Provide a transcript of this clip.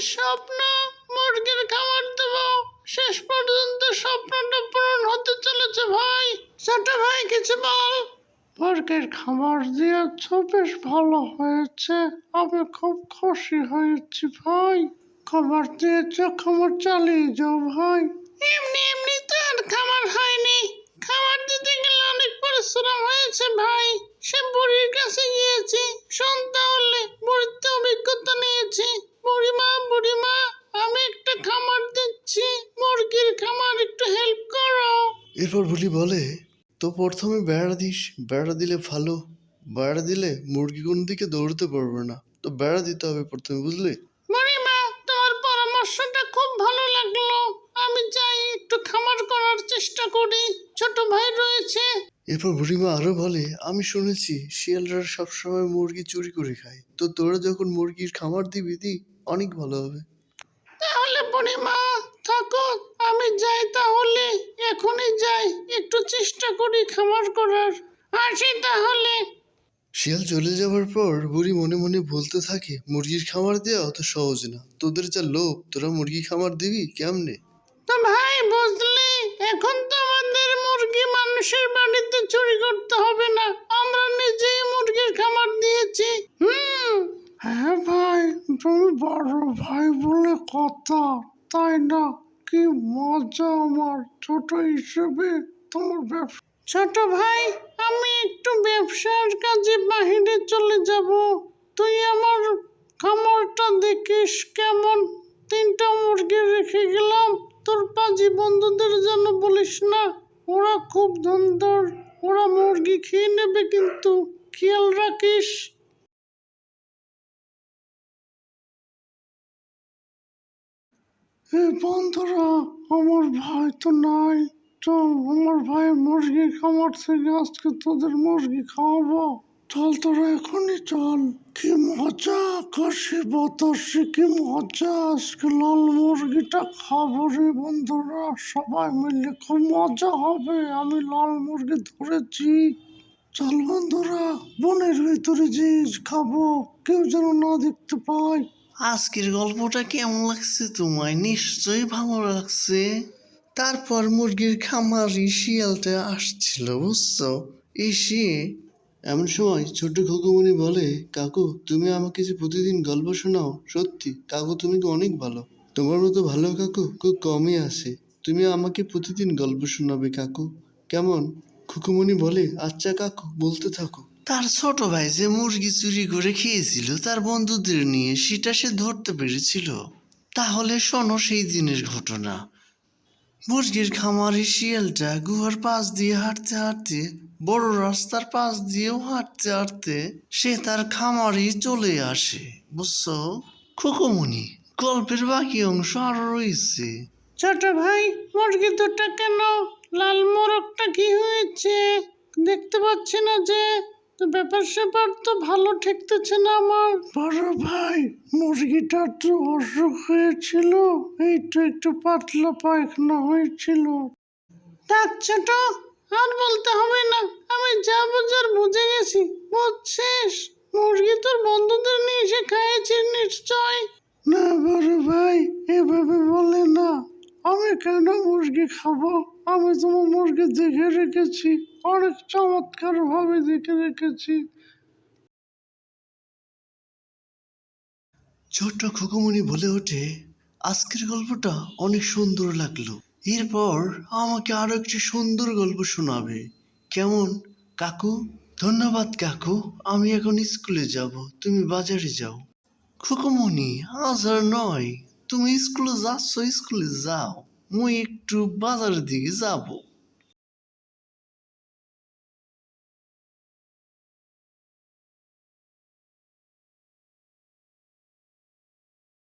স্বপ্ন, মুরগির খাবার দেব। শেষ পর্যন্ত স্বপ্নটা পূরণ হতে চলেছে ভাই। ছোট ভাই, কিছু বল। মুরগির খাবার দিয়েছ বেশ ভালো হয়েছে। আমি খুব খুশি হয়েছি ভাই। খাবার দিয়েছ খাবার চালিয়ে যাও ভাই। এমনি এমনি তো আর খাবার হয়নি। খাবার দিতে গেলে অনেক পরিশ্রম হয়েছে ভাই। সে বুড়ির কাছে গিয়েছি। শোন তাহলে বুড়ির তো অভিজ্ঞতা নিয়েছি। বুড়িমা বুড়িমা আমি একটা খামার দিচ্ছি। মুরগির খামার একটু হেল্প করো। এরপর বলি বলে তো প্রথমে বেড়া দিস। বেড়া দিলে ভালো। বেড়া দিলে মুরগি কোন দিকে দৌড়তে পারবে না। তো বেড়া দিতে হবে প্রথমে বুঝলি? বুড়িমা তোমার পরামর্শটা খুব ভালো লাগল। আমি চাই একটু খামার করার চেষ্টা করি। ছোট ভাই রয়েছে। এরপর বুড়িমা আরও বলে আমি শুনেছি শিয়ালরা সবসময় মুরগি চুরি করে খায়। তো তোরা যখন মুরগির খামার দিবি দি অনেক ভালো হবে। তাহলে বুড়িমা থাকো আমি যাই তাহলে। এখনই যাই একটু চেষ্টা করি খামার করার। আসি তাহলে। শিয়াল চলে যাওয়ার পর বুড়ি মনে মনে বলতে থাকে মুরগির খামার দেওয়া অত সহজ না। তোদের যা লোভ তোরা মুরগি খামার দিবি কেমনে? তো ভাই বুঝলি? এখন তো মানুষের বাড়িতে চুরি করতে হবে না। আমরা নিজেই মুরগির খামার দিয়েছি। হুম। হ্যাঁ ভাই তুমি বড় ভাই বলে কথা তাই না? কি মজা আমার ছোট হিসেবে তোমার ব্যবসা। ছোট ভাই আমি একটু ব্যবসার কাজে বাহিরে চলে যাব। তুই আমার খামারটা দেখিস কেমন? তিনটা মুরগি রেখে গেলাম। তোর পাজি বন্ধুদের জন্য বলিস না? ওরা খুব ধন্দর। ওরা মুরগি খেয়ে নেবে কিন্তু। খেয়াল রাখিস। বন্ধুরা, আমার ভাই তো নাই। চল, আমার ভাইয়ের মুরগি খামার থেকে আজকে তোদের মুরগি খাওয়াবো। চল তোরা এখনই চল। কি মজা আকাশে, বাতাসে, কি মজা। আজকে লাল মুরগিটা খাব রে বন্ধুরা। সবাই মিলে খুব মজা হবে। আমি লাল মুরগি ধরেছি। চল বন্ধুরা, বনের ভিতরে যে খাব, কেউ যেন না দেখতে পায়। আজকের গল্পটা কেমন লাগছে তোমায়? নিশ্চয়ই ভালো লাগছে। তারপর মুরগির খামারি শিয়ালটা আসছিল, বুঝছ? এসে এমন সময় ছোট্ট খোকুমণি বলে, কাকু, তুমি আমাকে যে প্রতিদিন গল্প শোনাও, সত্যি, কাকু, তুমি অনেক ভালো। তোমার মতো ভালো কাকু খুব কমই আসে তুমি আমাকে প্রতিদিন গল্প শোনাবে, কাকু। কেমন? খুকুমণি বলে আচ্ছা কাকু, বলতে থাকো। তার ছোট ভাই যে মুরগি চুরি করে খেয়েছিল, তার বন্ধুদের নিয়ে সেটা সে ধরতে পেরেছিল। তাহলে শোনো সেই দিনের ঘটনা। মুরগির খামারি শিয়ালটা গুহার পাশ দিয়ে হাঁটতে হাঁটতে বড় রাস্তার পাশ দিয়েও হাঁটতে হাঁটতে সে তার খামারি চলে আসে বুঝছ? খোকমণি গল্পের বাকি অংশ আরও রয়েছে। ছোট ভাই মুরগি দুটা কেন? লাল মোরগটা কি হয়েছে? দেখতে পাচ্ছি না যে ব্যাপার স্যাপার তো ভালো ঠেকতেছে না আমার। বড় ভাই মুরগিটা তো অসুখ হয়েছিল এই তো একটু পাতলা পায়খানা হয়েছিল। ডাক ছোট আর বলতে হবে না আমি যা বুঝার বুঝে গেছি। বোধ শেষ। মুরগি তোর বন্ধুদের নিয়ে এসে খাইয়েছিস নিশ্চয়। না বড় ভাই এভাবে বলে না। আমি কেন মুরগি খাব? আমি তোমার মুরগি দেখে রেখেছি। অনেক চমৎকার ভাবে দেখে রেখেছি। ছোট্ট খুকুমণি বলে ওঠে আজকের গল্পটা অনেক সুন্দর লাগল। এরপর আমাকে আরও একটি সুন্দর গল্প শোনাবে। কেমন? কাকু? ধন্যবাদ, কাকু। আমি এখন স্কুলে যাব। তুমি বাজারে যাও। খুকুমনি আজ আর নয়। তুমি স্কুলে যাচ্ছ, স্কুলে যাও। মুই একটু বাজারের দিকে যাব।